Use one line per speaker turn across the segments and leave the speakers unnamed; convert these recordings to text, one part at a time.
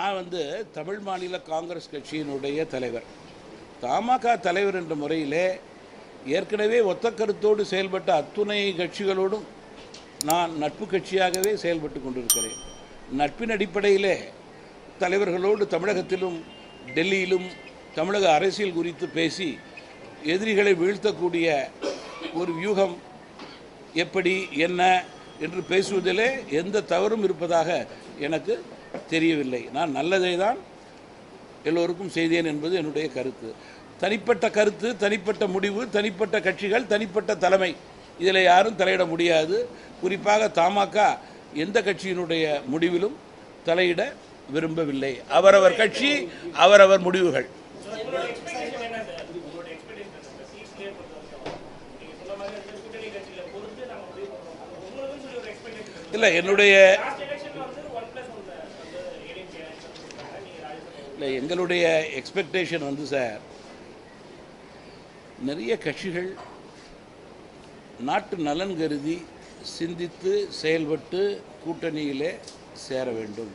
நான் வந்து தமிழ் மாநில காங்கிரஸ் கட்சியினுடைய தலைவர். தமாக தலைவர் என்ற முறையிலே ஏற்கனவே ஒத்த கருத்தோடு செயல்பட்ட அத்துணை கட்சிகளோடும் நான் நட்பு கட்சியாகவே செயல்பட்டு கொண்டிருக்கிறேன். நட்பின் அடிப்படையிலே தலைவர்களோடு தமிழகத்திலும் டெல்லியிலும் தமிழக அரசியல் குறித்து பேசி எதிரிகளை வீழ்த்தக்கூடிய ஒரு வியூகம் எப்படி என்ன என்று பேசுவதிலே எந்த தவறும் இருப்பதாக எனக்கு தெரியவில்லை. நான் நல்லதை தான் எல்லோருக்கும் செய்தேன் என்பது என்னுடைய கருத்து. தனிப்பட்ட கருத்து தனிப்பட்ட முடிவு தனிப்பட்ட கட்சிகள் தனிப்பட்ட தலைமை இதில் யாரும் தலையிட முடியாது. குறிப்பாக தமாக எந்த கட்சியினுடைய முடிவிலும் தலையிட விரும்பவில்லை. அவரவர் கட்சி அவரவர் முடிவுகள். இல்லை என்னுடைய இல்லை எங்களுடைய எக்ஸ்பெக்டேஷன் வந்து சார் நிறைய கட்சிகள் நாட்டு நலன் கருதி சிந்தித்து செயல்பட்டு கூட்டணியிலே சேர வேண்டும்.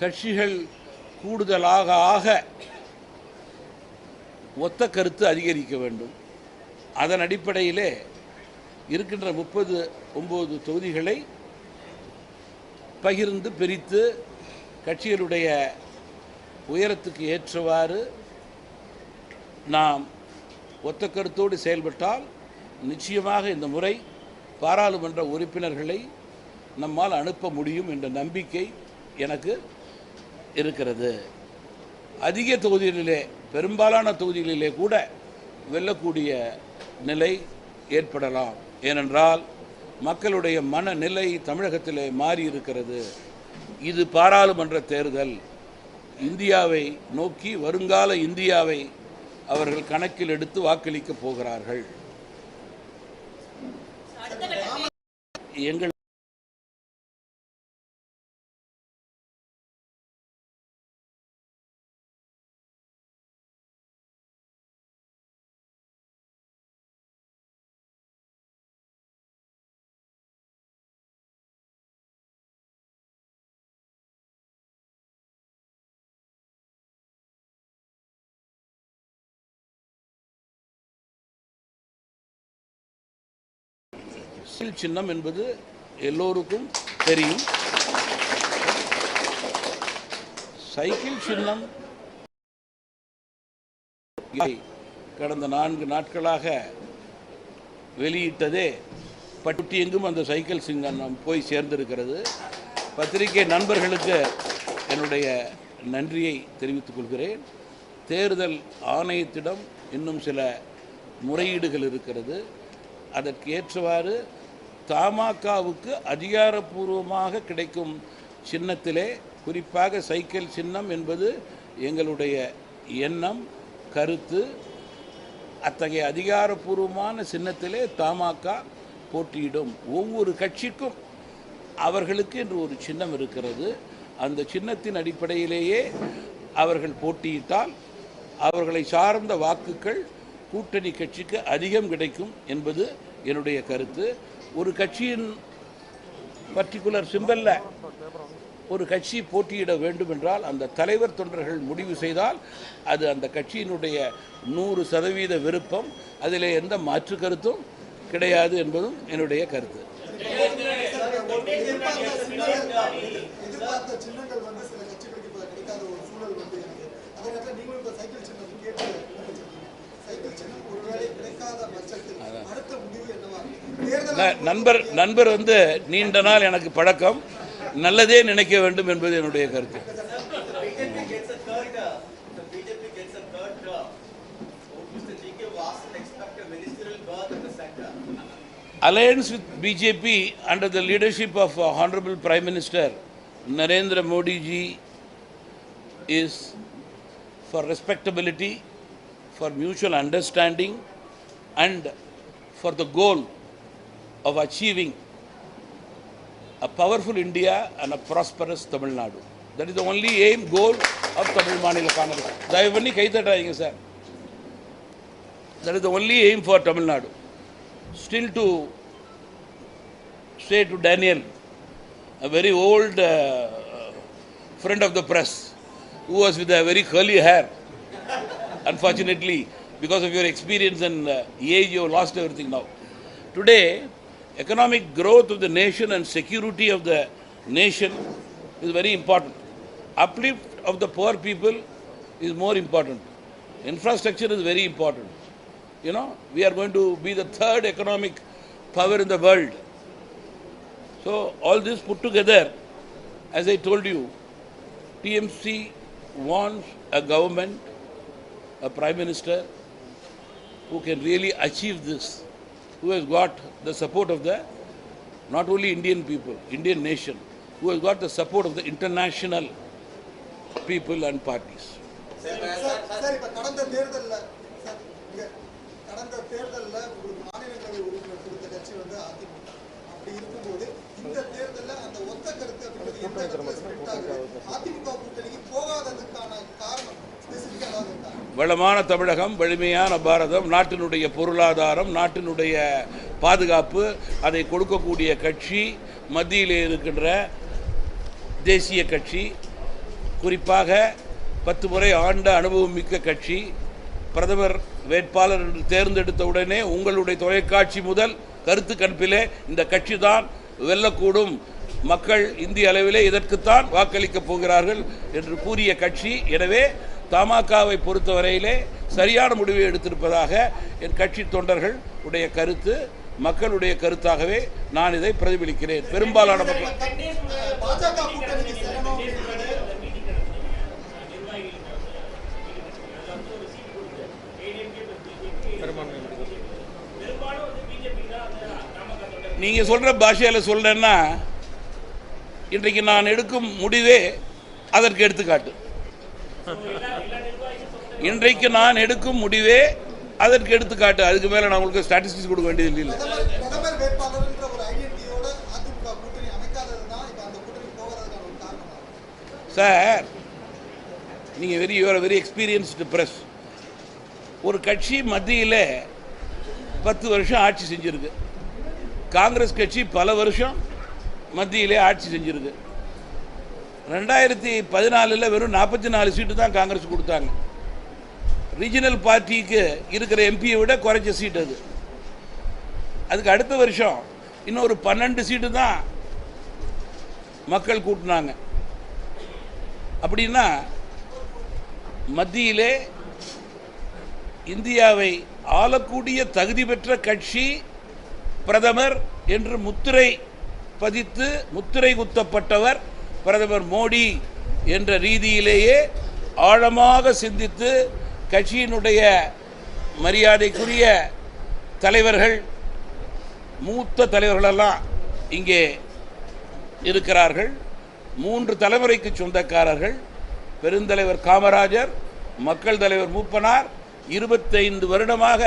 கட்சிகள் கூடுதலாக ஆக ஒத்த கருத்து அதிகரிக்க வேண்டும். அதன் அடிப்படையிலே இருக்கின்ற முப்பது ஒம்பது தொகுதிகளை பகிர்ந்து பிரித்து கட்சிகளுடைய உயரத்துக்கு ஏற்றவாறு நாம் ஒத்த கருத்தோடு செயல்பட்டால் நிச்சயமாக இந்த முறை பாராளுமன்ற உறுப்பினர்களை நம்மால் அனுப்ப முடியும் என்ற நம்பிக்கை எனக்கு இருக்கிறது. அதிக தொகுதிகளிலே பெரும்பாலான தொகுதிகளிலே கூட வெல்லக்கூடிய நிலை ஏற்படலாம். ஏனென்றால் மக்களுடைய மனநிலை தமிழகத்திலே மாறி இருக்கிறது இது பாராளுமன்ற தேர்தல். இந்தியாவை நோக்கி வருங்கால இந்தியாவை அவர்கள் கணக்கில் எடுத்து வாக்களிக்கப் போகிறார்கள். எங்கள் அரசியல் சின்னம் என்பது எல்லோருக்கும் தெரியும். சைக்கிள் சின்னம் கடந்த நான்கு நாட்களாக வெளியிட்டதே பட்டி எங்கும் அந்த சைக்கிள் சின்னம் போய் சேர்ந்திருக்கிறது. பத்திரிகை நண்பர்களுக்கு என்னுடைய நன்றியை தெரிவித்துக் கொள்கிறேன். தேர்தல் ஆணையத்திடம் இன்னும் சில முறையீடுகள் இருக்கிறது. அதற்கு ஏற்றவாறு தமாகவுக்கு அதிகாரப்பூர்வமாக கிடைக்கும் சின்னத்திலே குறிப்பாக சைக்கிள் சின்னம் என்பது எங்களுடைய எண்ணம் கருத்து. அத்தகைய அதிகாரப்பூர்வமான சின்னத்திலே தமாக போட்டியிடும் ஒவ்வொரு கட்சிக்கும் அவர்களுக்கு என்று ஒரு சின்னம் இருக்கிறது. அந்த சின்னத்தின் அடிப்படையிலேயே அவர்கள் போட்டியிட்டால் அவர்களை சார்ந்த வாக்குகள் கூட்டணி கட்சிக்கு அதிகம் கிடைக்கும் என்பது என்னுடைய கருத்து. ஒரு கட்சியின் பர்டிகுலர் சிம்பல்ல ஒரு கட்சி போட்டியிட வேண்டும் என்றால் அந்த தலைவர் தொண்டர்கள் முடிவு செய்தால் அது அந்த கட்சியினுடைய நூறு சதவீத விருப்பம். அதில் எந்த மாற்று கருத்தும் கிடையாது என்பதும் என்னுடைய கருத்து
எதிர்பார்த்த சின்னங்கள் வந்து சில கட்சிகளுக்கு இப்ப கிடைக்காத ஒரு சூழல் வந்து இருக்கு அதே நேரத்தில் நீங்களும் இப்ப சைக்கிள் சின்னம் கேட்டு வச்சிருக்கீங்க. சைக்கிள் சின்னம் ஒருவேளை கிடைக்காத பட்சத்தில் அடுத்த முடிவு என்னவா இருக்கும்? தேர்தல்
ந- நண்பர் நண்பர் வந்து நீண்ட நாள் எனக்கு பழக்கம் நல்லதே நினைக்க வேண்டும் என்பது என்னுடைய கருத்து
BJP gets a third term. The BJP gets a third term. So Mr. G.K. Vasan expect a ministerial berth in the center.
alliance with BJP under the leadership of uh, Honorable Prime Minister Narendra Modi ji is for respectability, for mutual understanding, and for the goal of achieving a powerful India and a prosperous Tamil Nadu. That is the only aim, goal of Tamil Manila Congress. தயவு பண்ணி கை தட்டாதீங்க sir That is the only aim for Tamil Nadu. Still to say to Daniel, a very old uh, friend of the press, who was with a very curly hair. Unfortunately, because of your experience and uh, age, you have lost everything now. Today, economic growth of the nation and security of the nation is very important. Uplift of the poor people is more important. Infrastructure is very important. You know, we are going to be the third economic power in the world. So, all this put together, as I told you, TMC wants a government, a prime minister who can really achieve this, who has got the support of the not only Indian people, Indian nation, who has got the support of the international people and parties.
கடந்த தேர்தலில் கடந்த தேர்தல்ல உங்களுக்கு மாநிலங்களவை உறுப்பினர் கொடுத்த கட்சி வந்து அதிமுக அப்படி இருக்கும்போது இந்த தேர்தல்ல அந்த ஒத்த கருத்து அப்படின்றது எந்த இடத்துல ஸ்பிளிட் ஆகுது? அதிமுக கூட்டணிக்கு போகாததுக்கான காரணம்
வளமான தமிழகம் வலிமையான பாரதம் நாட்டினுடைய பொருளாதாரம் நாட்டினுடைய பாதுகாப்பு அதை கொடுக்கக்கூடிய கட்சி மத்தியிலே இருக்கின்ற தேசிய கட்சி குறிப்பாக பத்து முறை ஆண்ட அனுபவம் மிக்க கட்சி பிரதமர் வேட்பாளர் என்று தேர்ந்தெடுத்த உடனே உங்களுடைய தொலைக்காட்சி முதல் கருத்து கணிப்பிலே இந்த கட்சி தான் வெல்லக்கூடும். மக்கள் இந்திய அளவிலே இதற்குத்தான் வாக்களிக்கப் போகிறார்கள் என்று கூறிய கட்சி. எனவே தமாகவை பொறுத்தவரையிலே சரியான முடிவை எடுத்திருப்பதாக என் கட்சி தொண்டர்கள் உடைய கருத்து மக்களுடைய கருத்தாகவே நான் இதை பிரதிபலிக்கிறேன். பெரும்பாலான மக்கள்
பாஜக கூட்டணிக்கு செல்லணும் அப்படின்றது
நீங்க சொல்ற பாஷையில சொல்றேன்னா இன்றைக்கு நான் எடுக்கும் முடிவே அதற்கு எடுத்துக்காட்டு. இன்றைக்கு நான் எடுக்கும் முடிவே அதற்கு எடுத்துக்காட்டு. அதுக்கு மேல நான் உங்களுக்கு ஸ்டாட்டிஸ்டிக்ஸ் கொடுக்க வேண்டியது இல்லை சார் நீங்கள் very you are very experienced press ஒரு கட்சி மத்தியில் பத்து வருஷம் ஆட்சி செஞ்சிருக்கு. காங்கிரஸ் கட்சி பல வருஷம் மத்தியிலே ஆட்சி செஞ்சிருக்கு. ரெண்டாயிரத்தி பதினாலில் வெறும் நாற்பத்தி நாலு சீட்டு தான் காங்கிரஸ் கொடுத்தாங்க. ரீஜனல் பார்ட்டிக்கு இருக்கிற எம்பியை விட குறைஞ்ச சீட் அது. அதுக்கு அடுத்த வருஷம் இன்னொரு பன்னெண்டு சீட்டு தான் மக்கள் கூட்டினாங்க. அப்படின்னா மத்தியிலே இந்தியாவை ஆளக்கூடிய தகுதி பெற்ற கட்சி பிரதமர் என்று முத்திரை பதித்து முத்திரை குத்தப்பட்டவர் பிரதமர் மோடி என்ற ரீதியிலேயே ஆழமாக சிந்தித்து கட்சியினுடைய மரியாதைக்குரிய தலைவர்கள் மூத்த தலைவர்களெல்லாம் இங்கே இருக்கிறார்கள். மூன்று தலைமுறைக்கு சொந்தக்காரர்கள் பெருந்தலைவர் காமராஜர் மக்கள் தலைவர் மூப்பனார் இருபத்தைந்து வருடமாக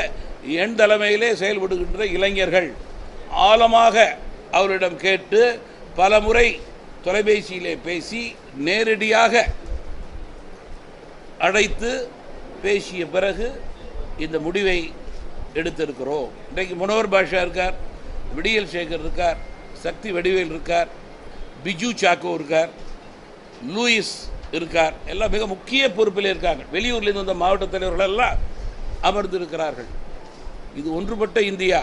என் தலைமையிலே செயல்படுகின்ற இளைஞர்கள். ஆழமாக அவரிடம் கேட்டு பல முறை தொலைபேசியிலே பேசி நேரடியாக அழைத்து பேசிய பிறகு இந்த முடிவை எடுத்திருக்கிறோம். இன்றைக்கு முனவர் பாஷா இருக்கார் விடியல் சேகர் இருக்கார் சக்தி வடிவேல் இருக்கார் பிஜு சாக்கோ இருக்கார் லூயிஸ் இருக்கார். எல்லாம் மிக முக்கிய பொறுப்பில் இருக்காங்க. வெளியூர்லேருந்து வந்த மாவட்ட தலைவர்கள் எல்லாம் அமர்ந்திருக்கிறார்கள். இது ஒன்றுபட்ட இந்தியா.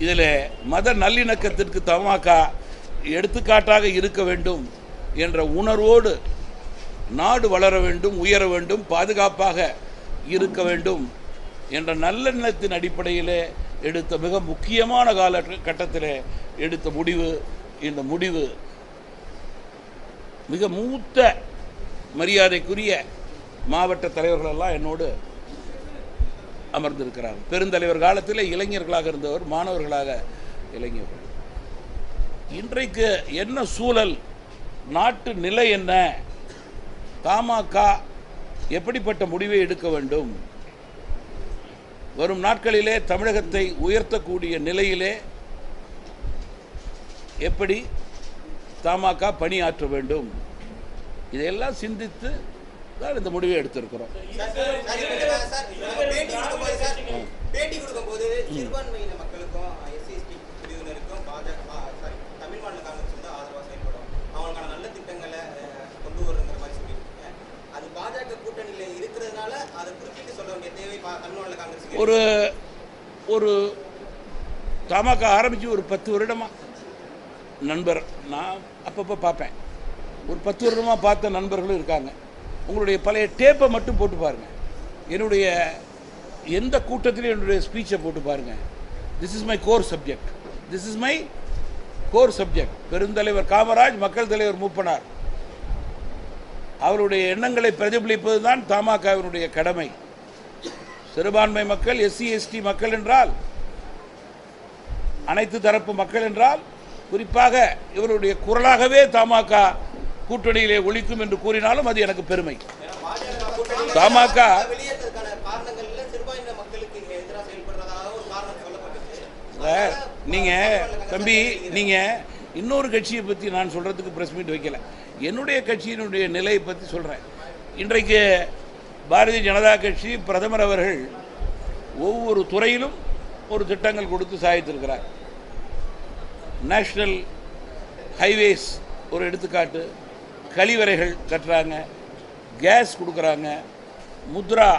இதில் மத நல்லிணக்கத்திற்கு தமாக எடுத்துக்காட்டாக இருக்க வேண்டும் என்ற உணர்வோடு நாடு வளர வேண்டும் உயர வேண்டும் பாதுகாப்பாக இருக்க வேண்டும் என்ற நல்லெண்ணத்தின் அடிப்படையிலே எடுத்த மிக முக்கியமான கால கட்டத்தில் எடுத்த முடிவு இந்த முடிவு மிக மூத்த மரியாதைக்குரிய மாவட்ட தலைவர்களெல்லாம் என்னோடு அமர்ந்திருக்கிறார். பெருந்தலைவர் காலத்தில் இளைஞர்களாக இருந்தவர் மாணவர்களாக இளைஞர்கள். இன்றைக்கு என்ன சூழல் நாட்டு நிலை என்ன பாமக எப்படிப்பட்ட முடிவை எடுக்க வேண்டும்? வரும் நாட்களிலே தமிழகத்தை உயர்த்தக்கூடிய நிலையிலே எப்படி தமாக பணியாற்ற வேண்டும்? இதையெல்லாம் சிந்தித்து தான் இந்த முடிவை எடுத்திருக்கிறோம்.
பேட்டி கொடுக்கும்போது சிறுபான்மையின மக்களுக்கும் எஸ்சி எஸ்டி பாஜக தமிழ் மாநில காங்கிரஸ் வந்து ஆதரவாக செயல்படும் அவங்களுக்கான நல்ல திட்டங்களை கொண்டு வருங்கிற மாதிரி சொல்லியிருக்கீங்க அது பாஜக கூட்டணியில் இருக்கிறதுனால அதை குறிப்பிட்டு சொல்ல வேண்டிய தேவை தமிழ் மாநில காங்கிரஸ்
ஒரு ஒரு தமக்கு ஆரம்பித்து ஒரு பத்து வருடமாக நண்பர் நான் அப்பப்போ பார்ப்பேன். ஒரு பத்து வருடமாக பார்த்த நண்பர்களும் இருக்காங்க. உங்களுடைய பழைய டேப்பை மட்டும் போட்டு பாருங்கள் என்னுடைய எந்த கூட்டத்திலையும் என்னுடைய ஸ்பீச்சை போட்டு பாருங்கள் this is my core subject this is my core subject பெருந்தலைவர் காமராஜ் மக்கள் தலைவர் மூப்பனார். அவருடைய எண்ணங்களை பிரதிபலிப்பது தான் தமாகவினுடைய கடமை. சிறுபான்மை மக்கள் எஸ்சி எஸ்டி மக்கள் என்றால் அனைத்து தரப்பு மக்கள் என்றால் குறிப்பாக இவருடைய குரலாகவே தமாக கூட்டணியிலே ஒழிக்கும் என்று கூறினாலும் அது எனக்கு பெருமை. தமாக
நீங்க
சார் நீங்கள் தம்பி நீங்கள் இன்னொரு கட்சியை பற்றி நான் சொல்கிறதுக்கு பிரஸ் மீட் வைக்கல. என்னுடைய கட்சியினுடைய நிலையை பற்றி சொல்கிறேன் இன்றைக்கு பாரதிய ஜனதா கட்சி பிரதமர் அவர்கள் ஒவ்வொரு துறையிலும் ஒரு திட்டங்கள் கொடுத்து சாய்த்திருக்கிறார். நேஷ்னல் ஹைவேஸ் ஒரு எடுத்துக்காட்டு. கழிவறைகள் கட்டுறாங்க கேஸ் கொடுக்குறாங்க முத்ரா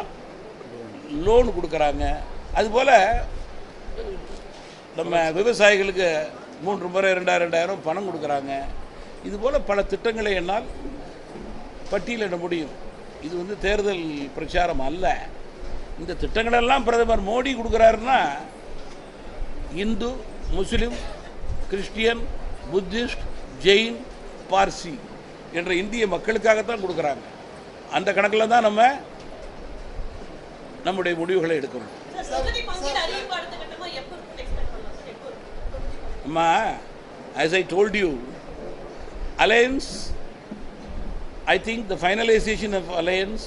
லோன் கொடுக்குறாங்க. அதுபோல் நம்ம விவசாயிகளுக்கு மூன்று முறை ரெண்டாயிரம் ரெண்டாயிரம் பணம் கொடுக்குறாங்க. இதுபோல் பல திட்டங்களை என்னால் பட்டியலிட முடியும். இது வந்து தேர்தல் பிரச்சாரம் அல்ல. இந்த திட்டங்களெல்லாம் பிரதமர் Modi கொடுக்குறாருன்னா Hindu Muslim Christian Buddhist Jain Parsi. என்ற இந்திய மக்களுக்காகத்தான் கொடுக்குறாங்க அந்த கணக்கில் தான் நம்ம நம்முடைய முடிவுகளை எடுக்கணும்? அம்மா as I told you, alliance, I think the finalization of alliance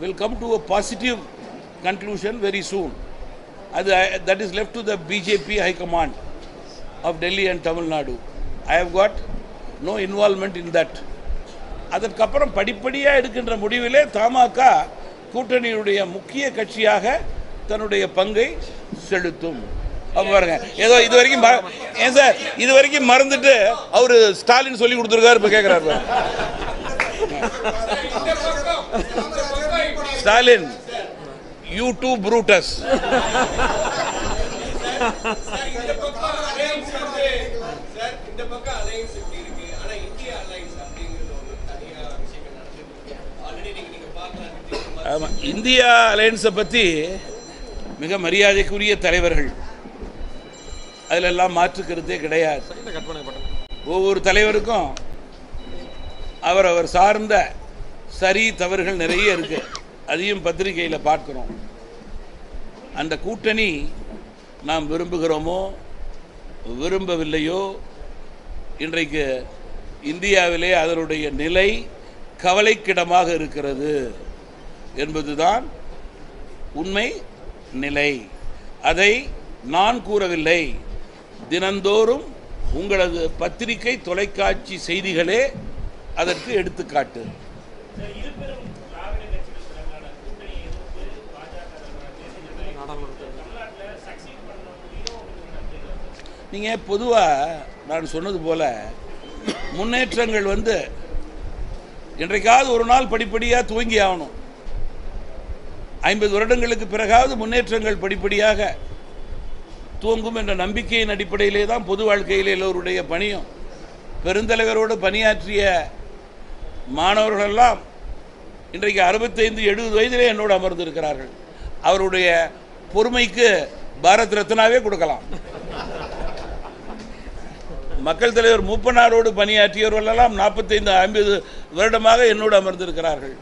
will come to a positive conclusion very soon. அது that is left to the BJP High Command of Delhi and Tamil Nadu. I have got no involvement in that அதற்கப்புறம் படிப்படியாக எடுக்கின்ற முடிவிலே தமாக கூட்டணியுடைய முக்கிய கட்சியாக தன்னுடைய பங்கை செலுத்தும். பாருங்க. ஏதோ இது வரைக்கும் ஏன் சார்? இது வரைக்கும் மறந்துட்டு அவரு ஸ்டாலின் சொல்லி கொடுத்துருக்காரு இப்ப கேட்கிறாரு ஸ்டாலின் யூ டூ ப்ரூட்டஸ் ஆமாம் இந்தியா அலையன்ஸை பற்றி மிக மரியாதைக்குரிய தலைவர்கள். அதிலெல்லாம் மாற்றுக்கிறதே கிடையாது. ஒவ்வொரு தலைவருக்கும் அவர் அவர் சார்ந்த சரி தவறுகள் நிறைய இருக்கு. அதையும் பத்திரிகையில் பார்க்குறோம். அந்த கூட்டணி நாம் விரும்புகிறோமோ விரும்பவில்லையோ இன்றைக்கு இந்தியாவிலே அதனுடைய நிலை கவலைக்கிடமாக இருக்கிறது. என்பதுதான் உண்மை நிலை. அதை நான் கூறவில்லை. தினந்தோறும் உங்களது பத்திரிகை தொலைக்காட்சி செய்திகளே அதற்கு எடுத்துக்காட்டு. நீங்கள் பொதுவாக நான் சொன்னது போல முன்னேற்றங்கள் வந்து என்றைக்காவது ஒரு நாள் படிப்படியாக துவங்கி ஆகணும். ஐம்பது வருடங்களுக்கு பிறகாவது முன்னேற்றங்கள் படிப்படியாக துவங்கும் என்ற நம்பிக்கையின் அடிப்படையிலே தான் பொது வாழ்க்கையில் எல்லோருடைய பணியும். பெருந்தலைவரோடு பணியாற்றிய மாணவர்களெல்லாம் இன்றைக்கு அறுபத்தைந்து எழுபது வயதிலே என்னோடு அமர்ந்திருக்கிறார்கள். அவருடைய பொறுமைக்கு பாரத் ரத்னாவே கொடுக்கலாம். மக்கள் தலைவர் மூப்பனாரோடு பணியாற்றியவர்களெல்லாம் நாற்பத்தைந்து ஐம்பது வருடமாக என்னோடு அமர்ந்திருக்கிறார்கள்.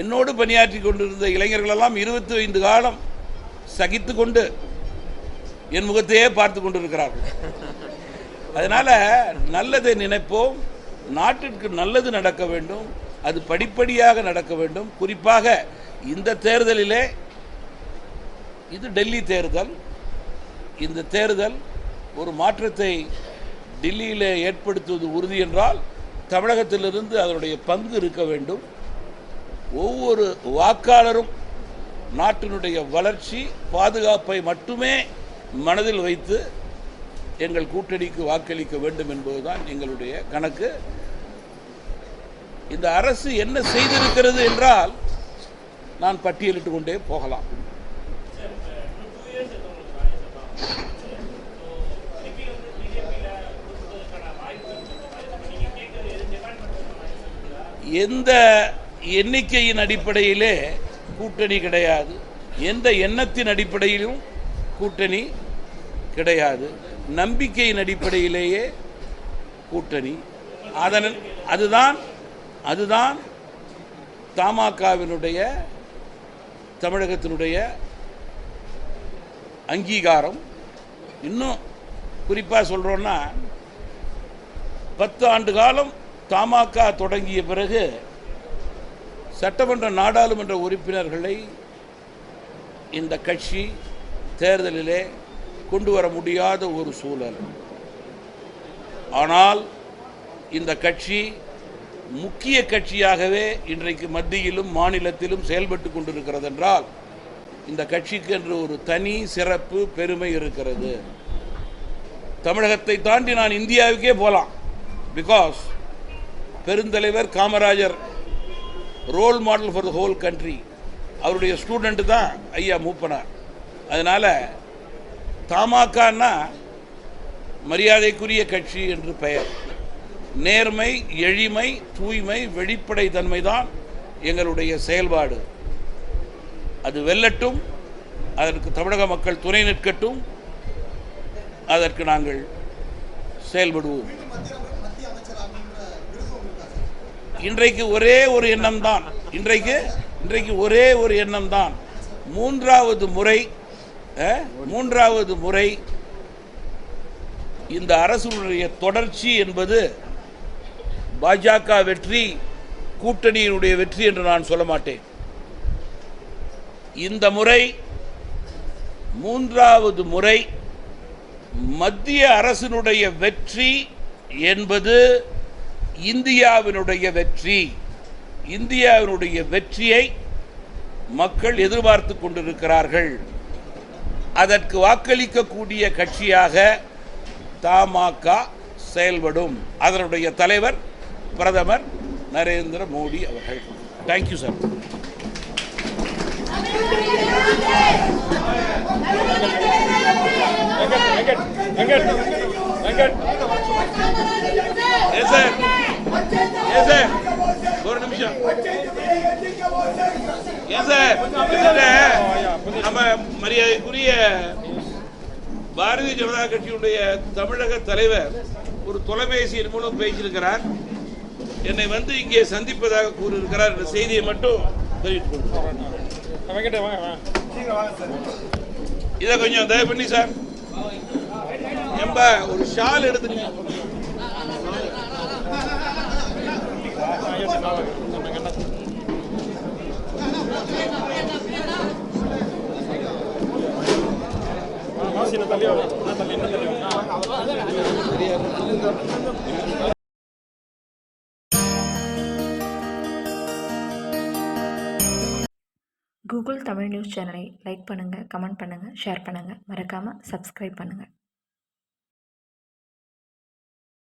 என்னோடு பணியாற்றி கொண்டிருந்த இளைஞர்களெல்லாம் இருபத்தி ஐந்து காலம் சகித்து கொண்டு என் முகத்தையே பார்த்து கொண்டிருக்கிறார்கள். அதனால் நல்லதை நினைப்போம் நாட்டிற்கு நல்லது நடக்க வேண்டும் அது படிப்படியாக நடக்க வேண்டும். குறிப்பாக இந்த தேர்தலிலே இது டெல்லி தேர்தல் இந்த தேர்தல் ஒரு மாற்றத்தை டெல்லியில் ஏற்படுத்துவது உறுதி என்றால் தமிழகத்திலிருந்து அதனுடைய பங்கு இருக்க வேண்டும். ஒவ்வொரு வாக்காளரும் நாட்டினுடைய வளர்ச்சி பாதுகாப்பை மட்டுமே மனதில் வைத்து எங்கள் கூட்டணிக்கு வாக்களிக்க வேண்டும் என்பதுதான் எங்களுடைய கணக்கு. இந்த அரசு என்ன செய்திருக்கிறது என்றால் நான் பட்டியலிட்டு கொண்டே போகலாம். எந்த எண்ணிக்கையின் அடிப்படையிலே கூட்டணி கிடையாது. எந்த எண்ணத்தின் அடிப்படையிலும் கூட்டணி கிடையாது. நம்பிக்கையின் அடிப்படையிலேயே கூட்டணி. அதன் அதுதான் அதுதான் தமாகவினுடைய தமிழகத்தினுடைய அங்கீகாரம். இன்னும் குறிப்பாக சொல்கிறோன்னா பத்து ஆண்டு காலம் தமாக தொடங்கிய பிறகு சட்டமன்ற நாடாளுமன்ற உறுப்பினர்களை இந்த கட்சி தேர்தலிலே கொண்டு வர முடியாத ஒரு சூழல். ஆனால் இந்த கட்சி முக்கிய கட்சியாகவே இன்றைக்கு மத்தியிலும் மாநிலத்திலும் செயல்பட்டு கொண்டிருக்கிறது என்றால் இந்த கட்சிக்கு என்று ஒரு தனி சிறப்பு பெருமை இருக்கிறது. தமிழகத்தை தாண்டி நான் இந்தியாவுக்கே போகலாம். பிகாஸ் பெருந்தலைவர் Kamarajar role model for the whole country அவருடைய ஸ்டூடெண்ட் தான் ஐயா மூப்பனார். அதனால் தமாகனா மரியாதைக்குரிய கட்சி என்று பெயர். நேர்மை எளிமை தூய்மை வெளிப்படை தன்மை தான் எங்களுடைய செயல்பாடு. அது வெல்லட்டும் அதற்கு தமிழக மக்கள் துணை நிற்கட்டும் அதற்கு நாங்கள் செயல்படுவோம்
மத்திய அமை- மத்திய அமைச்சர் ஆகணுன்ற விருப்பம் இருக்கா சார்
இன்றைக்கு ஒரே ஒரு எண்ணம் தான் இன்றைக்கு இன்றைக்கு ஒரே ஒரு எண்ணம் தான் மூன்றாவது முறை அஹ், மூன்றாவது முறை இந்த அரசுடைய தொடர்ச்சி என்பது பாஜக வெற்றி கூட்டணியினுடைய வெற்றி என்று நான் சொல்ல மாட்டேன். இந்த முறை மூன்றாவது முறை மத்திய அரசினுடைய வெற்றி என்பது இந்தியாவினுடைய வெற்றி இந்தியாவினுடைய வெற்றியை மக்கள் எதிர்பார்த்து கொண்டிருக்கிறார்கள். அதற்கு வாக்களிக்கக்கூடிய கட்சியாக தமாக செயல்படும். அதனுடைய தலைவர் பிரதமர் நரேந்திர மோடி அவர்கள். Thank you sir yes sir yes sir ஒரு நிமிஷம். நம்ம மரியாதைக்குரிய பாரதிய ஜனதா கட்சியுடைய தமிழக தலைவர் ஒரு தொலைபேசியின் மூலம் பேசியிருக்கிறார். என்னை வந்து இங்கே சந்திப்பதாக கூறியிருக்கிறார். என்ற செய்தியை மட்டும் இதை கொஞ்சம் தயவு பண்ணி சார். எம்ப ஒரு ஷால் எடுத்துக்கங்க
கூகுள் தமிழ் நியூஸ் சேனலை லைக் பண்ணுங்கள் கமெண்ட் பண்ணுங்கள் ஷேர் பண்ணுங்கள் மறக்காமல் சப்ஸ்கிரைப் பண்ணுங்கள்